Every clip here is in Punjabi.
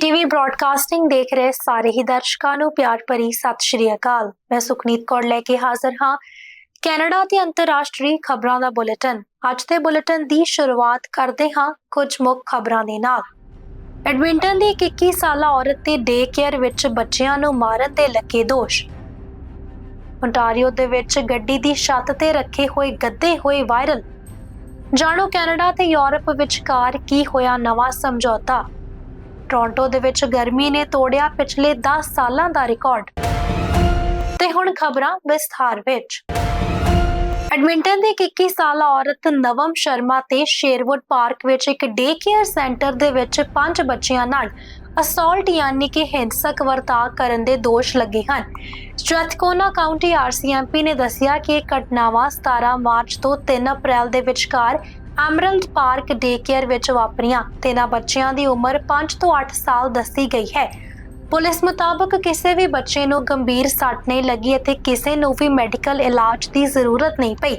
ਪੀਟੀਵੀ ਬ੍ਰਾਡਕਾਸਟਿੰਗ ਦੇਖ ਰਹੇ ਸਾਰੇ ਹੀ ਦਰਸ਼ਕਾਂ ਨੂੰ ਪਿਆਰ ਭਰੀ ਸਤਿ ਸ਼੍ਰੀ ਅਕਾਲ। ਮੈਂ ਸੁਖਨੀਤ ਕੌਰ ਲੈ ਕੇ ਹਾਜ਼ਰ ਹਾਂ। ਕੈਨੇਡਾ ਤੇ ਅੰਤਰਰਾਸ਼ਟਰੀ ਖਬਰਾਂ ਦਾ ਬੁਲੇਟਿਨ। ਅੱਜ ਦੇ ਬੁਲੇਟਿਨ ਦੀ ਸ਼ੁਰੂਆਤ ਕਰਦੇ ਹਾਂ ਕੁਝ ਮੁੱਖ ਖਬਰਾਂ ਦੇ ਨਾਲ। ਐਡਮਿੰਟਨ ਦੀ ਇੱਕ 21 ਸਾਲਾ ਔਰਤ ਤੇ ਡੇ ਕੇਅਰ ਵਿੱਚ ਬੱਚਿਆਂ ਨੂੰ ਮਾਰਨ ਦੇ ਲੱਗੇ ਦੋਸ਼। ਓਨਟਾਰੀਓ ਦੇ ਵਿੱਚ ਗੱਡੀ ਦੀ ਛੱਤ ਤੇ ਰੱਖੇ ਹੋਏ ਗੱਦੇ ਹੋਏ ਵਾਇਰਲ। ਜਾਣੋ ਕੈਨੇਡਾ ਤੇ ਯੂਰਪ ਵਿਚਕਾਰ ਕੀ ਹੋਇਆ ਨਵਾਂ ਸਮਝੌਤਾ? ਟੋਰਾਂਟੋ ਦੇ ਵਿੱਚ ਗਰਮੀ ਨੇ ਤੋੜਿਆ ਪਿਛਲੇ 10 ਸਾਲਾਂ ਦਾ ਰਿਕਾਰਡ। ਤੇ ਹੁਣ ਖਬਰਾਂ ਵਿਸਥਾਰ ਵਿੱਚ। ਐਡਮਿੰਟਨ ਦੀ 21 ਸਾਲਾ ਔਰਤ ਨਵਮ ਸ਼ਰਮਾ ਤੇ ਸ਼ੇਰਵੁੱਡ ਪਾਰਕ ਵਿੱਚ ਇੱਕ ਡੇ ਕੇਅਰ ਸੈਂਟਰ ਦੇ ਵਿੱਚ ਪੰਜ ਬੱਚਿਆਂ ਨਾਲ ਅਸੌਲਟ ਯਾਨੀ ਕਿ ਹਿੰਸਕ ਵਰਤਾਅ ਕਰਨ ਦੇ ਦੋਸ਼ ਲੱਗੇ ਹਨ। ਸਟ੍ਰੈਥਕੋਨਾ ਕਾਉਂਟੀ ਆਰਸੀਐਮਪੀ ਨੇ ਦੱਸਿਆ ਕਿ ਇਹ ਘਟਨਾਵਾਂ 17 ਮਾਰਚ ਤੋਂ 3 ਅਪ੍ਰੈਲ ਦੇ ਵਿਚਕਾਰ ਐਮਰਲਡ ਪਾਰਕ ਡੇ ਕੇਅਰ ਵਿੱਚ ਵਾਪਰੀਆਂ ਤਿੰਨਾਂ ਬੱਚਿਆਂ ਦੀ ਉਮਰ 5 ਤੋਂ 8 ਸਾਲ ਦੱਸੀ ਗਈ ਹੈ। ਪੁਲਿਸ ਮੁਤਾਬਕ ਕਿਸੇ ਵੀ ਬੱਚੇ ਨੂੰ ਗੰਭੀਰ ਸੱਟ ਨਹੀਂ ਲੱਗੀ ਅਤੇ ਕਿਸੇ ਨੂੰ ਵੀ ਮੈਡੀਕਲ ਇਲਾਜ ਦੀ ਜ਼ਰੂਰਤ ਨਹੀਂ ਪਈ।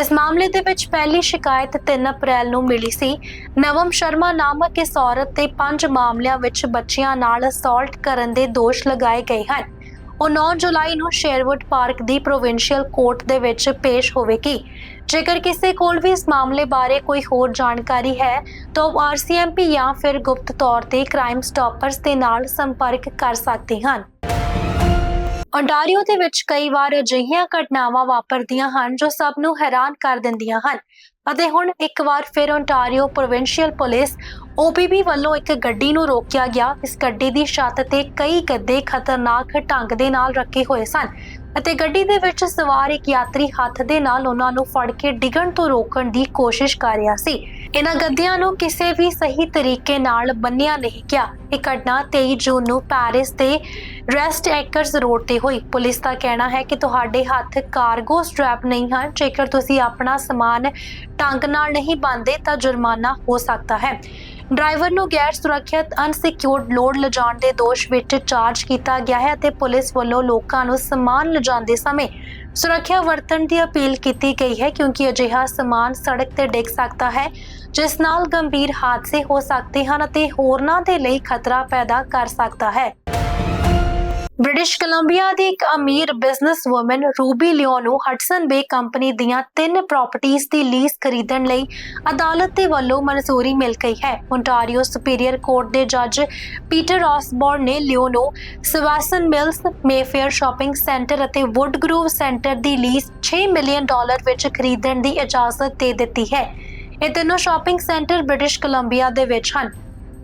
ਇਸ ਮਾਮਲੇ ਦੇ ਵਿੱਚ ਪਹਿਲੀ ਸ਼ਿਕਾਇਤ 3 ਅਪ੍ਰੈਲ ਨੂੰ ਮਿਲੀ ਸੀ। ਨਵਮ ਸ਼ਰਮਾ ਨਾਮਕ ਇਸ ਔਰਤ ਤੇ ਪੰਜ ਮਾਮਲਿਆਂ ਵਿੱਚ ਬੱਚਿਆਂ ਨਾਲ ਅਸੌਲਟ ਕਰਨ ਦੇ ਦੋਸ਼ ਲਗਾਏ ਗਏ ਹਨ। ਉਹ 9 ਜੁਲਾਈ ਨੂੰ ਸ਼ੇਰਵੁੱਡ ਪਾਰਕ ਦੀ ਪ੍ਰੋਵਿੰਸ਼ੀਅਲ ਕੋਰਟ ਦੇ ਵਿੱਚ ਪੇਸ਼ ਹੋਵੇਗੀ। ਜੇਕਰ ਕਿਸੇ ਕੋਲ ਵੀ ਇਸ ਮਾਮਲੇ ਬਾਰੇ ਕੋਈ ਹੋਰ ਜਾਣਕਾਰੀ ਹੈ, ਤਾਂ ਉਹ ਆਰਸੀਐਮਪੀ ਜਾਂ ਫਿਰ ਗੁਪਤ ਤੌਰ ਤੇ ਕ੍ਰਾਈਮ ਸਟਾਪਰਸ ਦੇ ਨਾਲ ਸੰਪਰਕ ਕਰ ਸਕਦੇ ਹਨ। ਓਨਟਾਰੀਓ ਦੇ ਵਿੱਚ ਕਈ ਵਾਰ ਅਜਿਹੀਆਂ ਘਟਨਾਵਾਂ ਵਾਪਰਦੀਆਂ ਹਨ ਜੋ ਸਭ ਨੂੰ ਹੈਰਾਨ ਕਰ ਦਿੰਦੀਆਂ ਹਨ। ਅਤੇ ਹੁਣ ਇੱਕ ਵਾਰ ਫਿਰ ਓਨਟਾਰੀਓ ਪ੍ਰੋਵਿੰਸ਼ੀਅਲ ਪੁਲਿਸ OPB ਵੱਲੋਂ ਇੱਕ ਗੱਡੀ ਨੂੰ ਰੋਕਿਆ ਗਿਆ। ਇਸ ਗੱਡੀ ਦੀ ਛੱਤ ਤੇ ਕਈ ਗੱਦੇ ਖਤਰਨਾਕ ਢੰਗ ਦੇ ਨਾਲ ਰੱਖੇ ਹੋਏ ਸਨ। ਅਤੇ ਗੱਡੀ ਦੇ ਵਿੱਚ ਸਵਾਰ ਇੱਕ ਯਾਤਰੀ ਹੱਥ ਦੇ ਨਾਲ ਉਹਨਾਂ ਨੂੰ ਫੜ ਕੇ ਡਿੱਗਣ ਤੋਂ ਰੋਕਣ ਦੀ ਕੋਸ਼ਿਸ਼ ਕਰ ਰਿਹਾ ਸੀ। ਇਹਨਾਂ ਗੱਦਿਆਂ ਨੂੰ ਕਿਸੇ ਵੀ ਸਹੀ ਤਰੀਕੇ ਨਾਲ ਬੰਨਿਆ ਨਹੀਂ ਗਿਆ। ਇਹ ਘਟਨਾ 23 ਜੂਨ ਨੂੰ ਪੈਰਿਸ ਦੇ ਰੈਸਟ ਐਕਰਸ ਰੋਡ ਤੇ ਹੋਈ। ਪੁਲਿਸ ਦਾ ਕਹਿਣਾ ਹੈ ਕਿ ਤੁਹਾਡੇ ਹੱਥ ਕਾਰਗੋ ਸਟ੍ਰੈਪ ਨਹੀਂ ਹਨ। ਜੇਕਰ ਤੁਸੀਂ ਆਪਣਾ ਸਮਾਨ ਢੰਗ ਨਾਲ ਨਹੀਂ ਬੰਨਦੇ ਤਾਂ ਜੁਰਮਾਨਾ ਹੋ ਸਕਦਾ ਹੈ। ਡਰਾਈਵਰ ਨੂੰ ਗੈਰ ਸੁਰੱਖਿਅਤ ਅਨਸਿਕਿਉਰਡ ਲੋਡ ਲਿਜਾਣ ਦੇ ਦੋਸ਼ ਵਿੱਚ ਚਾਰਜ ਕੀਤਾ ਗਿਆ ਹੈ ਅਤੇ ਪੁਲਿਸ ਵੱਲੋਂ ਲੋਕਾਂ ਨੂੰ ਸਮਾਨ ਲਿਜਾਂਦੇ ਸਮੇਂ ਸੁਰੱਖਿਆ ਵਰਤਣ ਦੀ ਅਪੀਲ ਕੀਤੀ ਗਈ ਹੈ ਕਿਉਂਕਿ ਅਜਿਹਾ ਸਮਾਨ ਸੜਕ ਤੇ ਡਿੱਗ ਸਕਦਾ ਹੈ, ਜਿਸ ਨਾਲ ਗੰਭੀਰ ਹਾਦਸੇ ਹੋ ਸਕਦੇ ਹਨ ਅਤੇ ਹੋਰਨਾਂ ਦੇ ਲਈ ਖਤਰਾ ਪੈਦਾ ਕਰ ਸਕਦਾ ਹੈ। ਬ੍ਰਿਟਿਸ਼ ਕੋਲੰਬੀਆ ਦੀ ਇੱਕ ਅਮੀਰ ਬਿਜ਼ਨਸਵੂਮਨ ਰੂਬੀ ਲਿਓ ਨੂੰ ਹਟਸਨ ਬੇ ਕੰਪਨੀ ਦੀਆਂ ਤਿੰਨ ਪ੍ਰਾਪਰਟੀਆਂ ਦੀ ਲੀਜ਼ ਖਰੀਦਣ ਲਈ ਅਦਾਲਤ ਦੇ ਵੱਲੋਂ ਮਨਜ਼ੂਰੀ ਮਿਲ ਗਈ ਹੈ। ਓਨਟਾਰੀਓ ਸੁਪੀਰੀਅਰ ਕੋਰਟ ਦੇ ਜੱਜ ਪੀਟਰ ਆਸਬੋਰਨ ਨੇ ਲਿਓ ਨੂੰ Swanson Mills Mayfair shopping centre ਅਤੇ ਵੁੱਡ ਗਰੋਵ ਸੈਂਟਰ ਦੀ ਲੀਜ਼ 6 ਮਿਲੀਅਨ ਡਾਲਰ ਵਿੱਚ ਖਰੀਦਣ ਦੀ ਇਜਾਜ਼ਤ ਦੇ ਦਿੱਤੀ ਹੈ। ਇਹ ਤਿੰਨੋਂ ਸ਼ਾਪਿੰਗ ਸੈਂਟਰ ਬ੍ਰਿਟਿਸ਼ ਕੋਲੰਬੀਆ ਦੇ ਵਿੱਚ ਹਨ।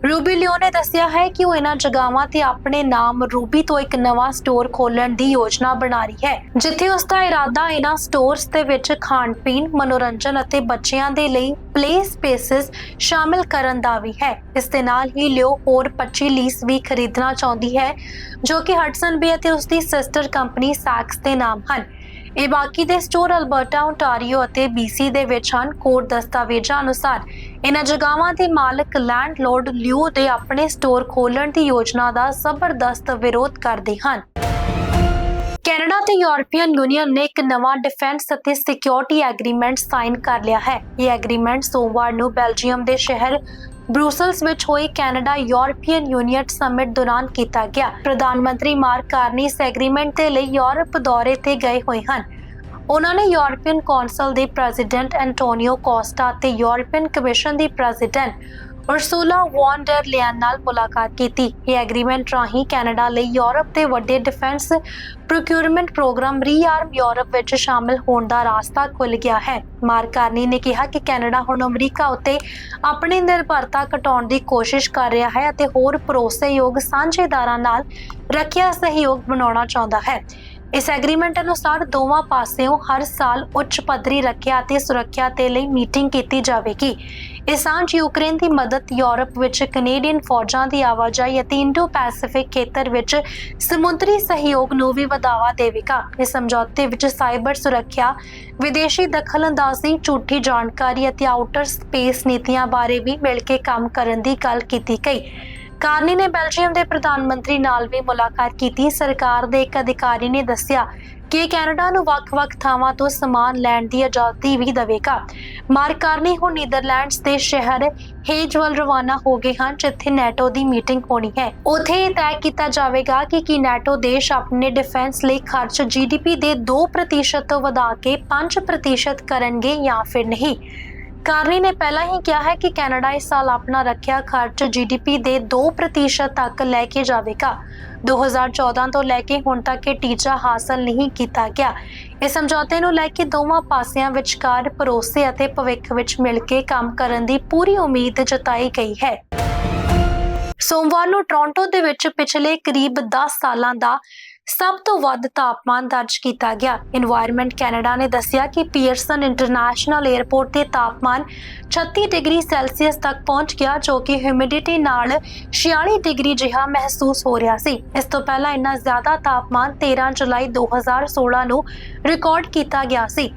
ਰੂਬੀ ਲਿਓ ਨੇ ਦੱਸਿਆ ਹੈ ਕਿ ਉਹ ਇਹਨਾਂ ਜਗ੍ਹਾਵਾਂ ਤੇ ਆਪਣੇ ਨਾਮ ਰੂਬੀ ਤੋਂ ਇੱਕ ਨਵਾਂ ਸਟੋਰ ਖੋਲਣ ਦੀ ਯੋਜਨਾ ਬਣਾ ਰਹੀ ਹੈ, ਜਿੱਥੇ ਉਸ ਦਾ ਇਰਾਦਾ ਇਹਨਾਂ ਸਟੋਰਸ ਦੇ ਵਿੱਚ ਖਾਣ ਪੀਣ, ਮਨੋਰੰਜਨ ਅਤੇ ਬੱਚਿਆਂ ਦੇ ਲਈ ਪਲੇ ਸਪੇਸਿਸ ਸ਼ਾਮਿਲ ਕਰਨ ਦਾ ਵੀ ਹੈ। ਇਸ ਦੇ ਨਾਲ ਹੀ ਲਿਓ ਹੋਰ 25 ਲੀਸ ਵੀ ਖਰੀਦਣਾ ਚਾਹੁੰਦੀ ਹੈ, ਜੋ ਕਿ ਹਟਸਨ ਬੇ ਅਤੇ ਉਸ ਦੀ ਸਿਸਟਰ ਕੰਪਨੀ ਸੈਕਸ ਦੇ ਨਾਮ ਹਨ। ਇਹ ਬਾਕੀ ਦੇ ਸਟੋਰ ਅਲਬਰਟਾ ontario ਅਤੇ BC ਦੇ ਵਿੱਚ ਹਨ। ਕੋਰਟ ਦਸਤਾਵੇਜ਼ਾਂ ਅਨੁਸਾਰ ਇਹਨਾਂ ਜਗ੍ਹਾਵਾਂ ਦੇ ਮਾਲਕ ਲੈਂਡਲੋਰਡ ਲਿਓ ਦੇ ਆਪਣੇ ਸਟੋਰ ਖੋਲਣ ਦੀ ਯੋਜਨਾ ਦਾ ਜ਼ਬਰਦਸਤ ਵਿਰੋਧ ਕਰਦੇ ਹਨ। ਕੈਨੇਡਾ ਤੇ ਯੂਰਪੀਅਨ ਯੂਨੀਅਨ ਨੇ ਇੱਕ ਨਵਾਂ ਡਿਫੈਂਸ ਅਤੇ ਸਿਕਿਉਰਿਟੀ ਐਗਰੀਮੈਂਟ ਸਾਈਨ ਕਰ ਲਿਆ ਹੈ। ਇਹ ਐਗਰੀਮੈਂਟ ਸੋਮਵਾਰ ਨੂੰ ਬੈਲਜੀਅਮ ਦੇ ਸ਼ਹਿਰ ਬਰੂਸਲਸ ਵਿੱਚ ਹੋਈ ਕੈਨੇਡਾ ਯੂਰਪੀਅਨ ਯੂਨੀਅਨ ਸਮਿਟ ਦੌਰਾਨ ਕੀਤਾ ਗਿਆ। ਪ੍ਰਧਾਨ ਮੰਤਰੀ ਮਾਰਕ ਕਾਰਨੀ ਇਸ ਐਗਰੀਮੈਂਟ ਦੇ ਲਈ ਯੂਰਪ ਦੌਰੇ ਤੇ ਗਏ ਹੋਏ ਹਨ। ਉਹਨਾਂ ਨੇ ਯੂਰਪੀਅਨ ਕੌਂਸਲ ਦੇ ਪ੍ਰੈਜ਼ੀਡੈਂਟ ਐਂਟੋਨੀਓ ਕੋਸਟਾ ਤੇ ਯੂਰਪੀਅਨ ਕਮਿਸ਼ਨ ਦੀ president Ursula von der Leyen ਨਾਲ ਮੁਲਾਕਾਤ ਕੀਤੀ। ਇਹ ਐਗਰੀਮੈਂਟ ਰਾਹੀਂ ਕੈਨੇਡਾ ਲਈ ਯੂਰਪ ਦੇ ਵੱਡੇ defence procurement programme rearm Europe ਵਿੱਚ ਸ਼ਾਮਲ ਹੋਣ ਦਾ ਰਾਸਤਾ ਖੁੱਲ ਗਿਆ ਹੈ। ਮਾਰਕ ਨੇ ਕਿਹਾ ਕਿ ਕੈਨੇਡਾ ਹੁਣ ਅਮਰੀਕਾ ਉੱਤੇ ਆਪਣੀ ਨਿਰਭਰਤਾ ਘਟਾਉਣ ਦੀ ਕੋਸ਼ਿਸ਼ ਕਰ ਰਿਹਾ ਹੈ ਅਤੇ ਹੋਰ ਭਰੋਸੇਯੋਗ ਸਾਂਝੇਦਾਰਾਂ ਨਾਲ ਰੱਖਿਆ ਸਹਿਯੋਗ ਬਣਾਉਣਾ ਚਾਹੁੰਦਾ ਹੈ। ਇਸ ਐਗਰੀਮੈਂਟ ਅਨੁਸਾਰ ਦੋਵਾਂ ਪਾਸਿਓਂ ਹਰ ਸਾਲ ਉੱਚ ਪੱਧਰੀ ਰੱਖਿਆ ਅਤੇ ਸੁਰੱਖਿਆ ਤੇ ਲਈ ਮੀਟਿੰਗ ਕੀਤੀ ਜਾਵੇਗੀ। ਇਹ ਸਾਂਝ ਯੂਕਰੇਨ ਦੀ ਮਦਦ ਯੂਰਪ ਵਿੱਚ ਕੈਨੇਡੀਅਨ ਫੌਜਾਂ ਦੀ ਆਵਾਜਾਈ ਅਤੇ ਇੰਡੋ ਪੈਸੀਫਿਕ ਖੇਤਰ ਵਿੱਚ ਸਮੁੰਦਰੀ ਸਹਿਯੋਗ ਨੂੰ ਵੀ ਵਧਾਵਾ ਦੇਵੇਗਾ। ਇਸ ਸਮਝੌਤੇ ਵਿੱਚ ਸਾਈਬਰ ਸੁਰੱਖਿਆ, ਵਿਦੇਸ਼ੀ ਦਖਲਅੰਦਾਜ਼ੀ, ਝੂਠੀ ਜਾਣਕਾਰੀ ਅਤੇ ਆਊਟਰ ਸਪੇਸ ਨੀਤੀਆਂ ਬਾਰੇ ਵੀ ਮਿਲ ਕੇ ਕੰਮ ਕਰਨ ਦੀ ਗੱਲ ਕੀਤੀ ਗਈ। ਕਾਰਨੀ ਨੇ ਬੈਲਜੀਅਮ ਦੇ ਪ੍ਰਧਾਨ ਮੰਤਰੀ ਨਾਲ ਵੀ ਮੁਲਾਕਾਤ ਕੀਤੀ। ਸਰਕਾਰ ਦੇ ਇੱਕ ਅਧਿਕਾਰੀ ਨੇ ਦੱਸਿਆ ਕਿ ਕੈਨੇਡਾ ਨੂੰ ਵੱਖ-ਵੱਖ ਥਾਵਾਂ ਤੋਂ ਸਮਾਨ ਲੈਣ ਦੀ ਆਜ਼ਾਦੀ ਵੀ ਦੇਵੇਗਾ। ਮਾਰਕ ਕਾਰਨੀ ਹੁਣ ਨੀਦਰਲੈਂਡਸ ਦੇ ਸ਼ਹਿਰ ਹੇਜ ਵੱਲ ਰਵਾਨਾ ਹੋ ਗਏ ਹਨ, ਜਿੱਥੇ ਨੈਟੋ ਦੀ ਮੀਟਿੰਗ ਹੋਣੀ ਹੈ। ਉੱਥੇ ਇਹ ਤੈਅ ਕੀਤਾ ਜਾਵੇਗਾ ਕਿ ਕੀ ਨੈਟੋ ਦੇਸ਼ ਆਪਣੇ ਡਿਫੈਂਸ ਲਈ ਖਰਚ ਜੀਡੀਪੀ ਦੇ 2% ਤੋਂ ਵਧਾ ਕੇ 5% ਕਰਨਗੇ ਜਾਂ ਫਿਰ ਨਹੀਂ। ਕਾਰਨੀ ਨੇ ਪਹਿਲਾਂ ਹੀ ਕਿਹਾ ਹੈ ਕਿ ਕੈਨੇਡਾ ਇਸ ਸਾਲ ਆਪਣਾ ਰੱਖਿਆ ਖਰਚ ਜੀਡੀਪੀ ਦੇ 2% ਤੱਕ ਲੈ ਕੇ ਜਾਵੇਗਾ। 2014 ਤੋਂ ਲੈ ਕੇ ਹੁਣ ਤੱਕ ਇਹ ਟੀਚਾ ਹਾਸਲ ਨਹੀਂ ਕੀਤਾ ਗਿਆ। ਇਸ ਸਮਝੌਤੇ ਨੂੰ ਲੈ ਕੇ ਦੋਵਾਂ ਪਾਸਿਆਂ ਵਿਚਕਾਰ ਭਰੋਸੇ ਅਤੇ ਭਵਿੱਖ ਵਿੱਚ ਮਿਲ ਕੇ ਕੰਮ ਕਰਨ ਦੀ ਪੂਰੀ ਉਮੀਦ ਜਤਾਈ ਗਈ ਹੈ। ਸੋਮਵਾਰ ਨੂੰ ਟੋਰਾਂਟੋ ਦੇ ਵਿੱਚ ਪਿਛਲੇ ਕਰੀਬ 10 ਸਾਲਾਂ ਦਾ ਸਭ ਤੋਂ ਵੱਧ ਤਾਪਮਾਨ ਦਰਜ ਕੀਤਾ ਗਿਆ। এনवायरमेंट ਕੈਨੇਡਾ ਨੇ ਦੱਸਿਆ ਕਿ ਪੀਅਰਸਨ ਇੰਟਰਨੈਸ਼ਨਲ 에ਅਰਪੋਰਟ ਤੇ ਤਾਪਮਾਨ 36 ਡਿਗਰੀ ਸੈਲਸੀਅਸ ਤੱਕ ਪਹੁੰਚ ਗਿਆ, ਜੋ ਕਿ ਹਿਊਮਿਡਿਟੀ ਨਾਲ 46 ਡਿਗਰੀ ਜਿਹਾ ਮਹਿਸੂਸ ਹੋ ਰਿਹਾ ਸੀ। ਇਸ ਤੋਂ ਪਹਿਲਾਂ ਇੰਨਾ ਜ਼ਿਆਦਾ ਤਾਪਮਾਨ 13 ਜੁਲਾਈ 2016 ਨੂੰ ਰਿਕਾਰਡ ਕੀਤਾ ਗਿਆ ਸੀ।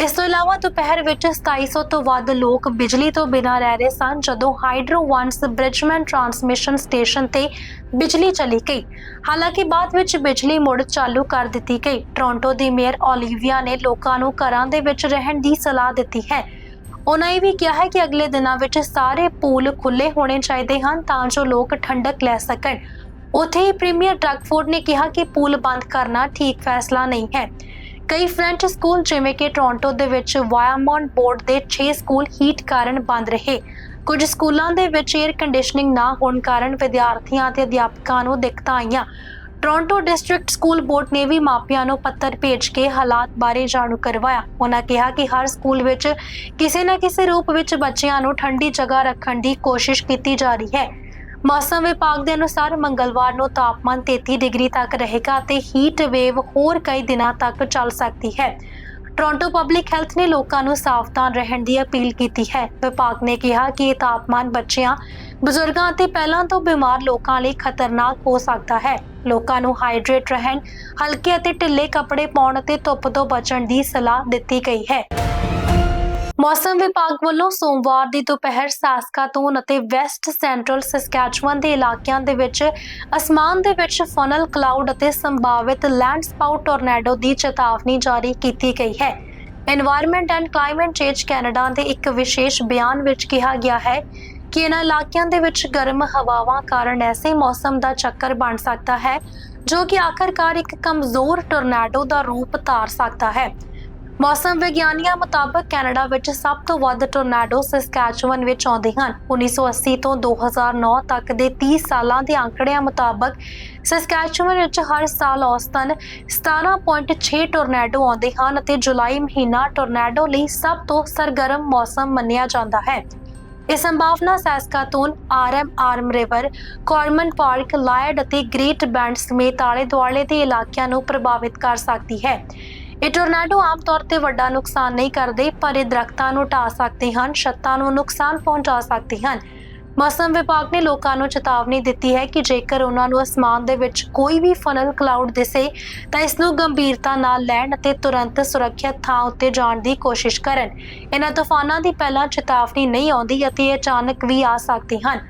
ਇਸ ਤੋਂ ਇਲਾਵਾ ਦੁਪਹਿਰ ਵਿੱਚ 2700 ਤੋਂ ਵੱਧ ਲੋਕ ਬਿਜਲੀ ਤੋਂ ਬਿਨਾਂ ਰਹਿ ਰਹੇ ਸਨ, ਜਦੋਂ Hydro One's Bridgman transmission station ਤੇ ਬਿਜਲੀ ਚਲੀ ਗਈ। ਹਾਲਾਂਕਿ ਬਾਅਦ ਵਿੱਚ ਬਿਜਲੀ ਮੁੜ ਚਾਲੂ ਕਰ ਦਿੱਤੀ ਗਈ। ਟੋਰਾਂਟੋ ਦੀ ਮੇਅਰ ਓਲੀਵੀਆ ਨੇ ਲੋਕਾਂ ਨੂੰ ਘਰਾਂ ਦੇ ਵਿੱਚ ਰਹਿਣ ਦੀ ਸਲਾਹ ਦਿੱਤੀ ਹੈ। ਉਹਨਾਂ ਇਹ ਵੀ ਕਿਹਾ ਹੈ ਕਿ ਅਗਲੇ ਦਿਨਾਂ ਵਿੱਚ ਸਾਰੇ ਪੂਲ ਖੁੱਲੇ ਹੋਣੇ ਚਾਹੀਦੇ ਹਨ ਤਾਂ ਜੋ ਲੋਕ ਠੰਡਕ ਲੈ ਸਕਣ। ਉੱਥੇ ਹੀ ਪ੍ਰੀਮੀਅਰ ਡਰਗਫੋਰਡ ਨੇ ਕਿਹਾ ਕਿ ਪੂਲ ਬੰਦ ਕਰਨਾ ਠੀਕ ਫੈਸਲਾ ਨਹੀਂ ਹੈ। ਕਈ ਫ੍ਰੈਂਚ ਸਕੂਲ, ਜਿਵੇਂ ਕਿ ਟੋਰਾਂਟੋ ਦੇ ਵਿੱਚ ਵਾਇਆਮੌਂਟ ਬੋਰਡ ਦੇ 6 ਸਕੂਲ ਹੀਟ ਕਾਰਨ ਬੰਦ ਰਹੇ। ਕੁਝ ਸਕੂਲਾਂ ਦੇ ਵਿੱਚ 에ਅਰ ਕੰਡੀਸ਼ਨਿੰਗ ਨਾ ਹੋਣ ਕਾਰਨ ਵਿਦਿਆਰਥੀਆਂ ਅਤੇ ਅਧਿਆਪਕਾਂ ਨੂੰ ਦਿੱਕਤਾਂ ਆਈਆਂ। ਟੋਰਾਂਟੋ ਡਿਸਟ੍ਰਿਕਟ ਸਕੂਲ ਬੋਰਡ ਨੇ ਵੀ ਮਾਪਿਆਂ ਨੂੰ ਪੱਤਰ ਭੇਜ ਕੇ ਹਾਲਾਤ ਬਾਰੇ ਜਾਣੂ ਕਰਵਾਇਆ। ਉਹਨਾਂ ਕਿਹਾ ਕਿ ਹਰ ਸਕੂਲ ਵਿੱਚ ਕਿਸੇ ਨਾ ਕਿਸੇ ਰੂਪ ਵਿੱਚ ਬੱਚਿਆਂ ਨੂੰ ਠੰਡੀ ਜਗ੍ਹਾ ਰੱਖਣ ਦੀ ਕੋਸ਼ਿਸ਼ ਕੀਤੀ ਜਾ ਰਹੀ ਹੈ। ਮੌਸਮ ਵਿਭਾਗ ਦੇ ਅਨੁਸਾਰ ਮੰਗਲਵਾਰ ਨੂੰ ਤਾਪਮਾਨ 33 ਡਿਗਰੀ ਤੱਕ ਰਹੇਗਾ ਅਤੇ ਹੀਟ ਵੇਵ ਹੋਰ ਕਈ ਦਿਨਾਂ ਤੱਕ ਚੱਲ ਸਕਦੀ ਹੈ। ਟੋਰਾਂਟੋ ਪਬਲਿਕ ਹੈਲਥ ਨੇ ਲੋਕਾਂ ਨੂੰ ਸਾਵਧਾਨ ਰਹਿਣ ਦੀ ਅਪੀਲ ਕੀਤੀ ਹੈ। ਵਿਭਾਗ ਨੇ ਕਿਹਾ ਕਿ ਇਹ ਤਾਪਮਾਨ ਬੱਚਿਆਂ, ਬਜ਼ੁਰਗਾਂ ਅਤੇ ਪਹਿਲਾਂ ਤੋਂ ਬਿਮਾਰ ਲੋਕਾਂ ਲਈ ਖਤਰਨਾਕ ਹੋ ਸਕਦਾ ਹੈ। ਲੋਕਾਂ ਨੂੰ ਹਾਈਡਰੇਟ ਰਹਿਣ, ਹਲਕੇ ਅਤੇ ਢਿੱਲੇ ਕੱਪੜੇ ਪਾਉਣ ਅਤੇ ਧੁੱਪ ਤੋਂ ਬਚਣ ਦੀ ਸਲਾਹ ਦਿੱਤੀ ਗਈ ਹੈ। ਮੌਸਮ ਵਿਭਾਗ ਵੱਲੋਂ ਸੋਮਵਾਰ ਦੀ ਦੁਪਹਿਰ ਸਾਸਕਾਤੂਨ ਅਤੇ ਵੈਸਟ ਸੈਂਟਰਲ ਸਸਕੈਚੂਅਨ ਦੇ ਇਲਾਕਿਆਂ ਦੇ ਵਿੱਚ ਅਸਮਾਨ ਦੇ ਵਿੱਚ ਫਨਲ ਕਲਾਊਡ ਅਤੇ ਸੰਭਾਵਿਤ ਲੈਂਡਸਪਾਊਟ ਟੋਰਨੈਡੋ ਦੀ ਚੇਤਾਵਨੀ ਜਾਰੀ ਕੀਤੀ ਗਈ ਹੈ। Environment and climate change Canada ਦੇ ਇੱਕ ਵਿਸ਼ੇਸ਼ ਬਿਆਨ ਵਿੱਚ ਕਿਹਾ ਗਿਆ ਹੈ ਕਿ ਇਹਨਾਂ ਇਲਾਕਿਆਂ ਦੇ ਵਿੱਚ ਗਰਮ ਹਵਾਵਾਂ ਕਾਰਨ ਐਸੇ ਮੌਸਮ ਦਾ ਚੱਕਰ ਬਣ ਸਕਦਾ ਹੈ, ਜੋ ਕਿ ਆਖਰਕਾਰ ਇੱਕ ਕਮਜ਼ੋਰ ਟੋਰਨੈਡੋ ਦਾ ਰੂਪ ਧਾਰ ਸਕਦਾ ਹੈ। ਮੌਸਮ ਵਿਗਿਆਨੀਆਂ ਮੁਤਾਬਕ ਕੈਨੇਡਾ ਵਿੱਚ ਸਭ ਤੋਂ ਵੱਧ ਟੋਰਨੈਡੋ ਸਸਕੈਚੁਅਨ ਵਿੱਚ ਆਉਂਦੇ ਹਨ। 1980 ਤੋਂ 2009 ਤੱਕ ਦੇ 30 ਸਾਲਾਂ ਦੇ ਅੰਕੜਿਆਂ ਮੁਤਾਬਕ ਸਸਕੈਚੁਅਨ ਵਿੱਚ ਹਰ ਸਾਲ ਔਸਤਨ 17.6 ਟੋਰਨੈਡੋ ਆਉਂਦੇ ਹਨ ਅਤੇ ਜੁਲਾਈ ਮਹੀਨਾ ਟੋਰਨੈਡੋ ਲਈ ਸਭ ਤੋਂ ਸਰਗਰਮ ਮੌਸਮ ਮੰਨਿਆ ਜਾਂਦਾ ਹੈ। ਇਹ ਸੰਭਾਵਨਾ Saskatoon RM, Arm River, Carman Park, Lloyd ਅਤੇ ਗ੍ਰੇਟ ਬੈਂਡ ਸਮੇਤ ਆਲੇ ਦੁਆਲੇ ਦੇ ਇਲਾਕਿਆਂ ਨੂੰ ਪ੍ਰਭਾਵਿਤ ਕਰ ਸਕਦੀ ਹੈ। ਇਹ ਟੋਰਨੈਡੋ ਆਮ ਤੌਰ ਤੇ ਵੱਡਾ ਨੁਕਸਾਨ ਨਹੀਂ ਕਰਦੇ, ਪਰ ਇਹ ਦਰਖਤਾਂ ਨੂੰ ਢਾ ਸਕਦੇ ਹਨ, ਛੱਤਾਂ ਨੂੰ ਨੁਕਸਾਨ ਪਹੁੰਚਾ ਸਕਦੇ ਹਨ। ਮੌਸਮ ਵਿਭਾਗ ਨੇ ਲੋਕਾਂ ਨੂੰ ਚੇਤਾਵਨੀ ਦਿੱਤੀ ਹੈ ਕਿ ਜੇਕਰ ਉਹਨਾਂ ਨੂੰ ਅਸਮਾਨ ਦੇ ਵਿੱਚ ਕੋਈ ਵੀ ਫਨਲ ਕਲਾਊਡ ਦਿਸੇ, ਤਾਂ ਇਸ ਨੂੰ ਗੰਭੀਰਤਾ ਨਾਲ ਲੈਣ ਅਤੇ ਤੁਰੰਤ ਸੁਰੱਖਿਅਤ ਥਾਂ ਉੱਤੇ ਜਾਣ ਦੀ ਕੋਸ਼ਿਸ਼ ਕਰਨ। ਇਹਨਾਂ ਤੂਫਾਨਾਂ ਦੀ ਪਹਿਲਾਂ ਚੇਤਾਵਨੀ ਨਹੀਂ ਆਉਂਦੀ ਅਤੇ ਇਹ ਅਚਾਨਕ ਵੀ ਆ ਸਕਦੇ ਹਨ।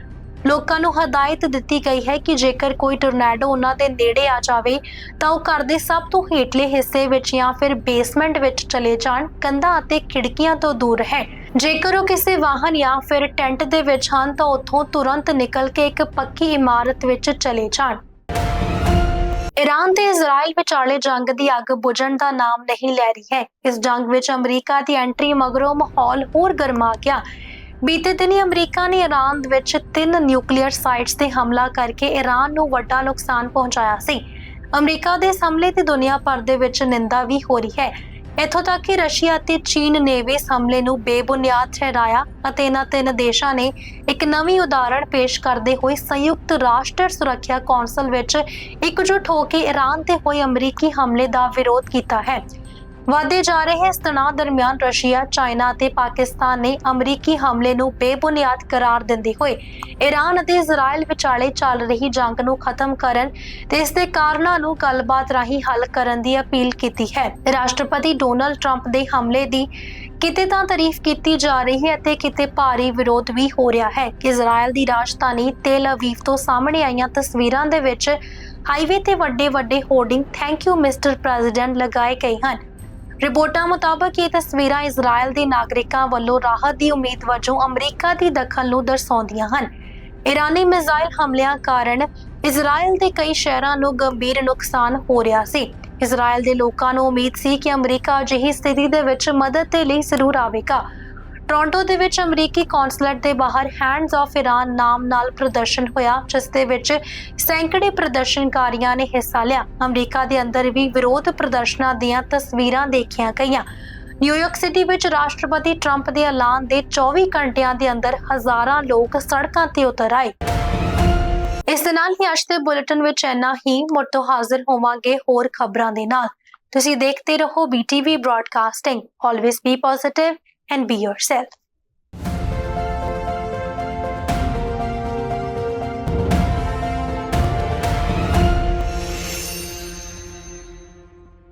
ਲੋਕਾਂ ਨੂੰ ਹਦਾਇਤ ਦਿੱਤੀ ਗਈ ਹੈ ਕਿ ਜੇਕਰ ਕੋਈ ਟੋਰਨੈਡੋ ਉਹਨਾਂ ਦੇ ਨੇੜੇ ਆ ਜਾਵੇ, ਤਾਂ ਉਹ ਘਰ ਦੇ ਸਭ ਤੋਂ ਹੇਠਲੇ ਹਿੱਸੇ ਵਿੱਚ ਜਾਂ ਫਿਰ ਬੇਸਮੈਂਟ ਵਿੱਚ ਚਲੇ ਜਾਣ, ਕੰਧਾਂ ਅਤੇ ਖਿੜਕੀਆਂ ਤੋਂ ਦੂਰ ਰਹਿਣ ਜੇਕਰ ਉਹ ਕਿਸੇ ਵਾਹਨ ਜਾਂ ਫਿਰ ਟੈਂਟ ਦੇ ਵਿੱਚ ਹਨ, ਤਾਂ ਉੱਥੋਂ ਤੁਰੰਤ ਨਿਕਲ ਕੇ ਇੱਕ ਪੱਕੀ ਇਮਾਰਤ ਵਿੱਚ ਚਲੇ ਜਾਣ। ਈਰਾਨ ਤੇ ਇਜ਼ਰਾਈਲ ਵਿਚਾਲੇ ਜੰਗ ਦੀ ਅੱਗ ਬੁਝਣ ਦਾ ਨਾਮ ਨਹੀਂ ਲੈ ਰਹੀ ਹੈ। ਇਸ ਜੰਗ ਵਿੱਚ ਅਮਰੀਕਾ ਦੀ ਐਂਟਰੀ ਮਗਰੋਂ ਮਾਹੌਲ ਹੋਰ ਗਰਮਾ ਗਿਆ। ਬੀਤੇ ਦਿਨੀ ਅਮਰੀਕਾ ਨੇ ਈਰਾਨ ਵਿੱਚ ਤਿੰਨ ਨਿਊਕਲੀਅਰ ਸਾਈਟਸ ਤੇ ਹਮਲਾ ਕਰਕੇ ਈਰਾਨ ਨੂੰ ਵੱਡਾ ਨੁਕਸਾਨ ਪਹੁੰਚਾਇਆ ਸੀ। ਅਮਰੀਕਾ ਦੇ ਇਸ ਹਮਲੇ ਦੀ ਦੁਨੀਆ ਭਰ ਦੇ ਵਿੱਚ ਨਿੰਦਾ ਵੀ ਹੋ ਰਹੀ ਹੈ। ਇੱਥੋਂ ਤੱਕ ਕਿ ਰਸ਼ੀਆ ਅਤੇ ਚੀਨ ਨੇ ਵੀ ਇਸ ਹਮਲੇ ਨੂੰ ਬੇਬੁਨਿਆਦ ਠਹਿਰਾਇਆ ਅਤੇ ਇਹਨਾਂ ਤਿੰਨ ਦੇਸ਼ਾਂ ਨੇ ਇੱਕ ਨਵੀਂ ਉਦਾਹਰਣ ਪੇਸ਼ ਕਰਦੇ ਹੋਏ ਸੰਯੁਕਤ ਰਾਸ਼ਟਰ ਸੁਰੱਖਿਆ ਕੌਂਸਲ ਵਿੱਚ ਇਕਜੁੱਟ ਹੋ ਕੇ ਈਰਾਨ ਤੇ ਹੋਏ ਅਮਰੀਕੀ ਹਮਲੇ ਦਾ ਵਿਰੋਧ ਕੀਤਾ ਹੈ। ਵਾਧੇ ਜਾ ਰਹੇ ਇਸ ਤਣਾਅ ਦਰਮਿਆਨ ਰਸ਼ੀਆ, ਚਾਈਨਾ ਅਤੇ ਪਾਕਿਸਤਾਨ ਨੇ ਅਮਰੀਕੀ ਹਮਲੇ ਨੂੰ ਬੇਬੁਨਿਆਦ ਕਰਾਰ ਦਿੰਦੇ ਹੋਏ ਈਰਾਨ ਅਤੇ ਇਜ਼ਰਾਈਲ ਵਿਚਾਲੇ ਚੱਲ ਰਹੀ ਜੰਗ ਨੂੰ ਖਤਮ ਕਰਨ ਤੇ ਇਸ ਦੇ ਕਾਰਨਾਂ ਨੂੰ ਗੱਲਬਾਤ ਰਾਹੀਂ ਹੱਲ ਕਰਨ ਦੀ ਅਪੀਲ ਕੀਤੀ ਹੈ। ਰਾਸ਼ਟਰਪਤੀ ਡੋਨਲਡ ਟਰੰਪ ਦੇ ਹਮਲੇ ਦੀ ਕਿਤੇ ਤਾਂ ਤਾਰੀਫ ਕੀਤੀ ਜਾ ਰਹੀ ਹੈ ਅਤੇ ਕਿਤੇ ਭਾਰੀ ਵਿਰੋਧ ਵੀ ਹੋ ਰਿਹਾ ਹੈ ਕਿ ਇਜ਼ਰਾਈਲ ਦੀ ਰਾਜਧਾਨੀ ਤੇਲ ਅਵੀਵ ਤੋਂ ਸਾਹਮਣੇ ਆਈਆਂ ਤਸਵੀਰਾਂ ਦੇ ਵਿੱਚ ਹਾਈਵੇ ਤੇ ਵੱਡੇ ਵੱਡੇ hoarding thank you mister president ਲਗਾਏ ਗਏ ਹਨ। ਰਿਪੋਰਟਾਂ ਮੁਤਾਬਕ ਇਹ ਤਸਵੀਰਾਂ ਇਜ਼ਰਾਈਲ ਦੇ ਨਾਗਰਿਕਾਂ ਵੱਲੋਂ ਰਾਹਤ ਦੀ ਉਮੀਦ ਵਜੋਂ ਅਮਰੀਕਾ ਦੀ ਦਖਲ ਨੂੰ ਦਰਸਾਉਂਦੀਆਂ ਹਨ। ਇਰਾਨੀ ਮਿਜ਼ਾਈਲ ਹਮਲਿਆਂ ਕਾਰਨ ਇਜ਼ਰਾਈਲ ਦੇ ਕਈ ਸ਼ਹਿਰਾਂ ਨੂੰ ਗੰਭੀਰ ਨੁਕਸਾਨ ਹੋ ਰਿਹਾ ਸੀ। ਇਜ਼ਰਾਈਲ ਦੇ ਲੋਕਾਂ ਨੂੰ ਉਮੀਦ ਸੀ ਕਿ ਅਮਰੀਕਾ ਅਜਿਹੀ ਸਥਿਤੀ ਦੇ ਵਿੱਚ ਮਦਦ ਦੇ ਲਈ ਜ਼ਰੂਰ ਆਵੇਗਾ। ਟੋਰਾਂਟੋ ਦੇ ਵਿੱਚ ਅਮਰੀਕੀ ਕੌਂਸਲੇਟ ਦੇ ਬਾਹਰ ਹੈਂਡਸ ਆਫ ਇਰਾਨ ਨਾਮ ਨਾਲ ਪ੍ਰਦਰਸ਼ਨ ਹੋਇਆ, ਜਿਸ ਦੇ ਵਿੱਚ ਸੈਂਕੜੇ ਪ੍ਰਦਰਸ਼ਨਕਾਰੀਆਂ ਨੇ ਹਿੱਸਾ ਲਿਆ। ਅਮਰੀਕਾ ਦੇ ਅੰਦਰ ਵੀ ਵਿਰੋਧ ਪ੍ਰਦਰਸ਼ਨਾਂ ਦੀਆਂ ਤਸਵੀਰਾਂ ਦੇਖੀਆਂ ਗਈਆਂ। ਨਿਊਯਾਰਕ ਸਿਟੀ ਵਿੱਚ ਰਾਸ਼ਟਰਪਤੀ ਟਰੰਪ ਦੇ ਐਲਾਨ ਦੇ 24 ਘੰਟਿਆਂ ਦੇ ਅੰਦਰ ਹਜ਼ਾਰਾਂ ਲੋਕ ਸੜਕਾਂ ਤੇ ਉਤਰ ਆਏ। ਇਸ ਦੇ ਨਾਲ ਹੀ ਅੱਜ ਦੇ ਬੁਲੇਟਿਨ ਵਿੱਚ ਇੰਨਾ ਹੀ, ਮੁੜ ਤੋਂ ਹਾਜ਼ਰ ਹੋਵਾਂਗੇ ਹੋਰ ਖਬਰਾਂ ਦੇ ਨਾਲ। ਤੁਸੀਂ ਦੇਖਦੇ ਰਹੋ BTV broadcasting always be positive and be yourself